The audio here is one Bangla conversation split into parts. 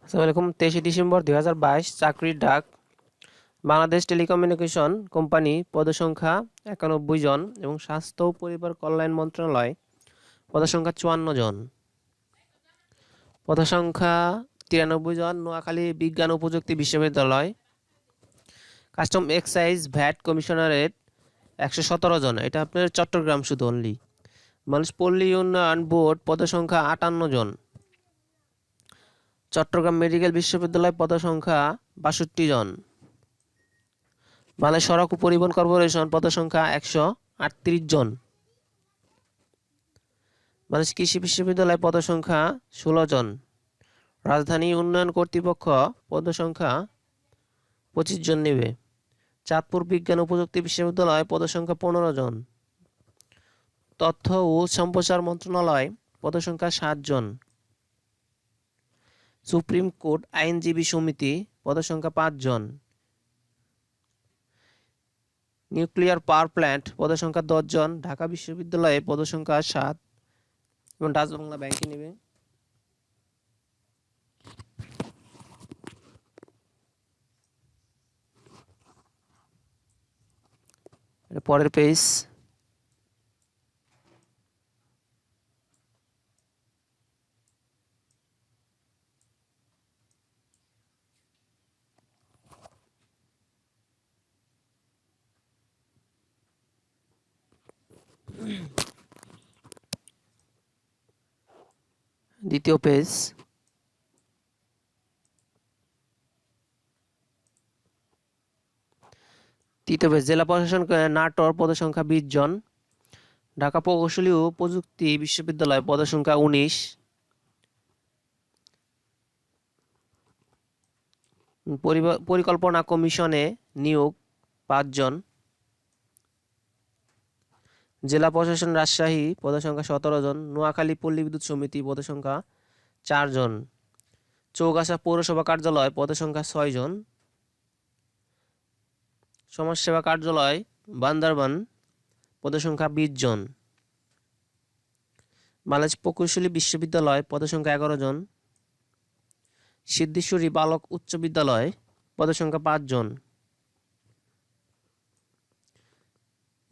আসসালামু আলাইকুম তেইশে ডিসেম্বর দুই বাইশ, চাকরির ডাক। বাংলাদেশ টেলিকমিউনিকেশন কোম্পানি, পদসংখ্যা একানব্বই জন এবং স্বাস্থ্য ও পরিবার কল্যাণ মন্ত্রণালয়, পদসংখ্যা চুয়ান্ন জন। পদসংখ্যা তিরানব্বই জন, নোয়াখালী বিজ্ঞান ও প্রযুক্তি বিশ্ববিদ্যালয়। কাস্টম এক্সাইজ ভ্যাট কমিশনারেট একশো সতেরো জন। এটা আপনার চট্টগ্রাম শুধু অনলি মানুষ পল্লী উন্নয়ন বোর্ড, পদসংখ্যা আটান্ন জন। চট্টগ্রাম মেডিকেল বিশ্ববিদ্যালয় পদসংখ্যা বাষট্টি জন। বাংলাদেশ সড়ক ও পরিবহন কর্পোরেশন পদসংখ্যা একশো আটত্রিশ জন। বাংলাদেশ কৃষি বিশ্ববিদ্যালয় পদসংখ্যা ষোলো জন। রাজধানী উন্নয়ন কর্তৃপক্ষ পদসংখ্যা পঁচিশ জন নেবে। চাঁদপুর বিজ্ঞান ও প্রযুক্তি বিশ্ববিদ্যালয় পদসংখ্যা পনেরো জন। তথ্য ও সম্প্রচার মন্ত্রণালয় পদসংখ্যা সাত জন। সুপ্রিম কোর্ট আইনজীবী সমিতি পদসংখ্যা পাঁচজন। নিউক্লিয়ার পাওয়ার প্ল্যান্ট পদসংখ্যা দশজন। ঢাকা বিশ্ববিদ্যালয়ে পদসংখ্যা সাত এবং বাংলা ব্যাংকে নেবে। পরের পেজ। দ্বিতীয় পেজ। তৃতীয় পেজ, জেলা প্রশাসন নাটোর পদসংখ্যা বিশ জন। ঢাকা প্রকৌশলী ও প্রযুক্তি বিশ্ববিদ্যালয় পদসংখ্যা উনিশ। পরিকল্পনা কমিশনে নিয়োগ পাঁচজন জেলা প্রশাসন রাজশাহী, পদসংখ্যা সতেরো জন, নোয়াখালী পল্লী বিদ্যুৎ সমিতি, পদসংখ্যা চারজন চৌগাছা পৌরসভা কার্যালয়, পদসংখ্যা ছয় জন। সমাজসেবা কার্যালয়, বান্দারবান, পদসংখ্যা বিশ জন। বাংলাদেশ প্রকৌশলী বিশ্ববিদ্যালয়, পদসংখ্যা এগারো জন। সিদ্ধেশ্বরী বালক উচ্চ বিদ্যালয়, পদসংখ্যা পাঁচ জন।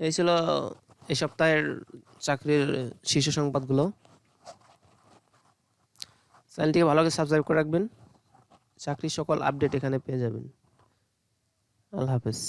এই ছিল এই সপ্তাহের চাকরির শীর্ষ সংবাদগুলো। চ্যানেলটিকে ভালো করে সাবস্ক্রাইব করে রাখবেন। চাকরির সকল আপডেট এখানে পেয়ে যাবেন। আল্লাহ হাফেজ।